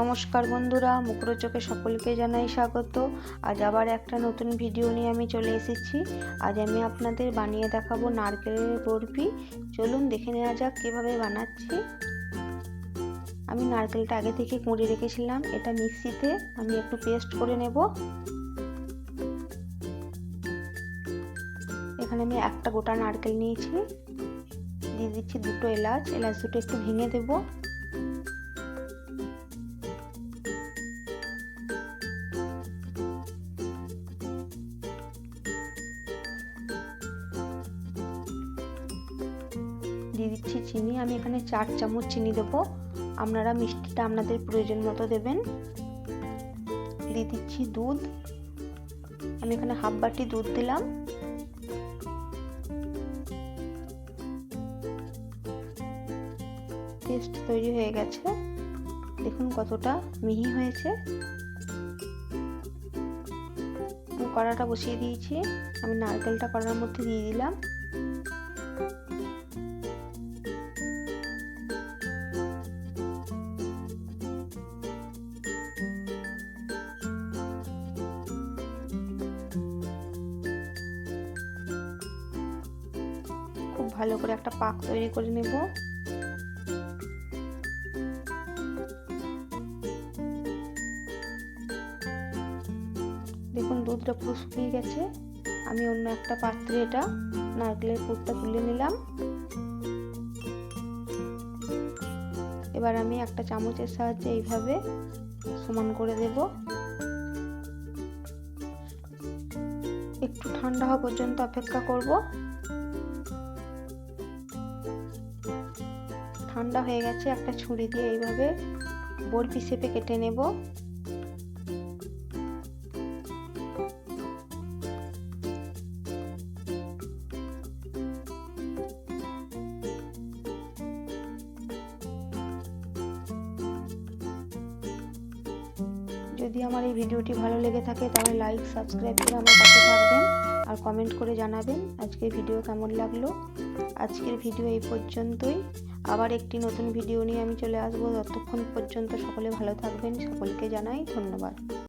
নমস্কার বন্ধুরা, মুখরোচকে সকলকে জানাই স্বাগত। আজ আবার একটা নতুন ভিডিও নিয়ে আমি চলে এসেছি। আজ আমি আপনাদের বানিয়ে দেখাবো নারকেলের বরফি। চলুন দেখে নেওয়া যাক কীভাবে বানাচ্ছি। আমি নারকেলটা আগে থেকে কুঁড়ে রেখেছিলাম, এটা মিক্সিতে আমি একটু পেস্ট করে নেব। এখানে আমি একটা গোটা নারকেল নিয়েছি। দিয়ে দিচ্ছি দুটো এলাচ এলাচ দুটো একটু ভেঙে দেবো। দিয়ে দিচ্ছি চিনি। আমি এখানে চার চামচ চিনি দেবো। আপনারা মিষ্টিটা আপনাদের প্রয়োজন মতো দেবেন। দিয়ে দিচ্ছি দুধ। আমি এখানে হাফ বাটি দুধ দিলাম। পেস্ট তৈরি হয়ে গেছে। দেখুন কতটা মিহি হয়েছে। কড়াটা বসিয়ে দিয়েছি। আমি নারকেলটা কড়ার মধ্যে দিয়ে দিলাম। ভালো করে একটা পাক তৈরি করে নেব। দেখুন, দুধটা পুরো শুকিয়ে গেছে। আমি অন্য একটা পাত্রে এটা নারকেলের পুরটা তুলে নিলাম। এবার আমি একটা চামচের সাহায্যে এইভাবে সমান করে দেব। একটু ঠান্ডা হওয়া পর্যন্ত অপেক্ষা করব। ঠান্ডা হয়ে গেছে, একটা ছুরি দিয়ে এইভাবে বরফি শেপে কেটে নেব। যদি আমার এই ভিডিওটি ভালো লেগে থাকে, তাহলে লাইক সাবস্ক্রাইব করে আমার পাশে থাকবেন আর কমেন্ট করে জানাবেন আজকের ভিডিও কেমন লাগল। আজকের ভিডিও এই পর্যন্তই। আবার একটি নতুন ভিডিও নিয়ে আমি চলে আসব। ততক্ষণ পর্যন্ত সকলে ভালো থাকবেন। সকলকে জানাই ধন্যবাদ।